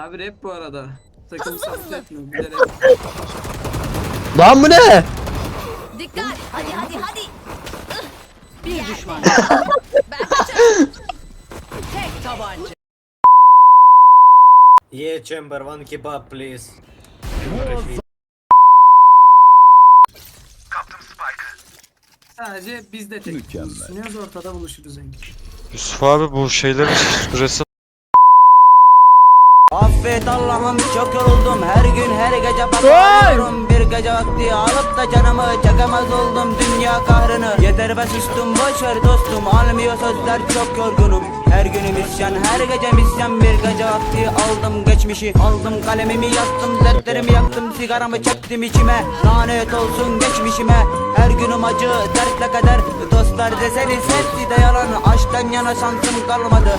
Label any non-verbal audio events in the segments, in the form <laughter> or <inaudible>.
Abi rap bu arada. Takım saptı etmiyor. Bir de rap. Lan bu ne? Dikkat. Hadi hadi hadi. Bir düşman. <laughs> Ben kaçarım. Tek tabanca. Yeah, chamber, one kebab, please. Sadece biz de tek. Mükemmel. Sunuyoruz ortada buluşuruz en Yusuf abi bu şeylerin süresi Affet Allah'ım çok yoruldum. Her gün her gece bakıyorum Bir gece vakti alıp da canımı çekemez oldum. Dünya kahrını Yeter be sustum. Boşver dostum almıyor sözler. Çok yorgunum. Her günüm isyan her gece misyan bir gece vakti aldım geçmişi. Aldım kalemimi yaktım dertlerimi yaktım. Sigaramı çektim içime. Lanet olsun geçmişime. Her günüm acı dertle kader. Dostlar deseniz hepsi de yalan. Aşktan yana şansım kalmadı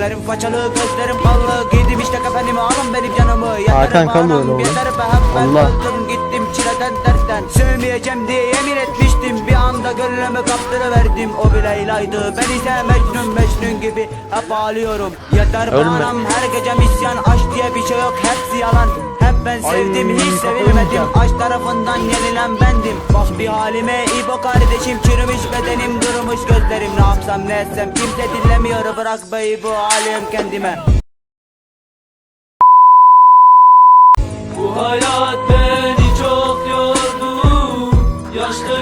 Ellerim façalı, gözlerim ballı. Giydim işte kefenimi alın benim canımı Hakan Yeterim kalmıyor anam, oğlum. yeter be hep ben Allah. öldüm. Gittim çileden dertten. Sevmeyeceğim diye yemin etmiştim. Bir anda gönlümü kaptırıverdim. O bir Leyla'ydı. Ben ise Mecnun Mecnun gibi Hep ağlıyorum Yeter be anam her gece misyan. Aşk diye bir şey yok. Hepsi yalan Hep ben sevdim hiç sevilmedim. Aşk tarafından yenilen bendim. Bak bir halime İbo kardeşim. Çürümüş bedenim durmuş gözlerim. Ne yapsam ne etsem kimse dinlemiyor. Bırak bey bu halim kendime. Bu hayat beni çok yordu. Yaşlı